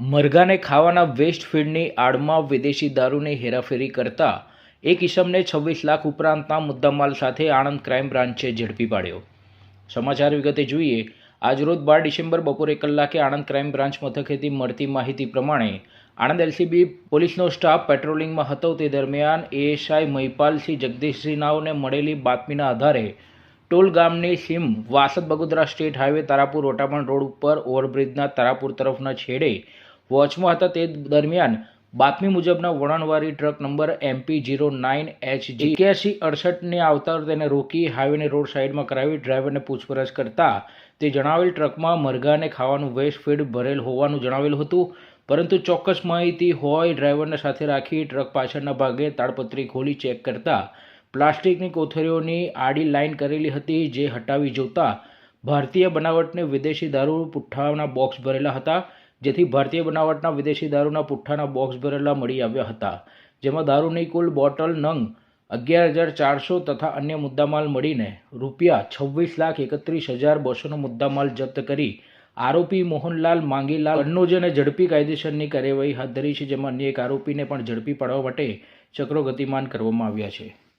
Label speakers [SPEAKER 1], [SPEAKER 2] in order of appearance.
[SPEAKER 1] મરઘાને ખાવાના વેસ્ટ ફીડની આડમાં વિદેશી દારૂની હેરાફેરી કરતા એક ઇસમને છવ્વીસ લાખ ઉપરાંતના મુદ્દામાલ સાથે આણંદ ક્રાઇમ બ્રાન્ચે ઝડપી પાડ્યો. સમાચાર વિગતે જોઈએ આજરોજ બાર ડિસેમ્બર બપોરે કલાકે આણંદ ક્રાઇમ બ્રાન્ચ મથકેથી મળતી માહિતી પ્રમાણે આણંદ એલસીબી પોલીસનો સ્ટાફ પેટ્રોલિંગમાં હતો. તે દરમિયાન એએસઆઈ મહિપાલસિંહ જગદીશસિંહનાઓને મળેલી બાતમીના આધારે ટોલ ગામની સીમ Vasad Bagodara state highway Tarapur Otaman road ઉપર ઓવરબ્રિજના તારાપુર તરફના છેડે વોચમાં હતા તે દરમિયાન બાતમી મુજબના વળણવાળી truck number MP zero nine H G એક્યાસી અડસઠને આવતા તેને રોકી હાઈવેને રોડ સાઈડમાં કરાવી ડ્રાઈવરને પૂછપરછ કરતા તે જણાવેલ ટ્રકમાં મરઘાને ખાવાનું વેસ્ટ ફીડ ભરેલ હોવાનું જણાવેલું હતું. પરંતુ ચોક્કસ માહિતી હોય ડ્રાઈવરને સાથે રાખી ટ્રક પાછળના ભાગે તાડપત્રી ખોલી ચેક કરતા પ્લાસ્ટિકની કોથળીઓની આડી લાઈન કરેલી હતી જે હટાવી જોતા ભારતીય બનાવટને વિદેશી દારૂ પુઠ્ઠાના બોક્સ ભરેલા હતા. જેથી ભારતીય બનાવટના વિદેશી દારૂના પુઠ્ઠાના બોક્સ ભરેલા મળી આવ્યા હતા. જેમાં દારૂની કુલ બોટલ, નંગ, અગિયાર હજાર ચારસો તથા અન્ય મુદ્દામાલ મળીને રૂપિયા છવ્વીસ લાખ એકત્રીસ હજાર બસોનો મુદ્દામાલ જપ્ત કરી આરોપી મોહનલાલ માંગીલાલ કન્નોજને ઝડપી કાયદેસરની કાર્યવાહી હાથ ધરી છે, જેમાં અન્ય એક આરોપીને પણ ઝડપી પાડવા માટે ચક્રો ગતિમાન કરવામાં આવ્યા છે.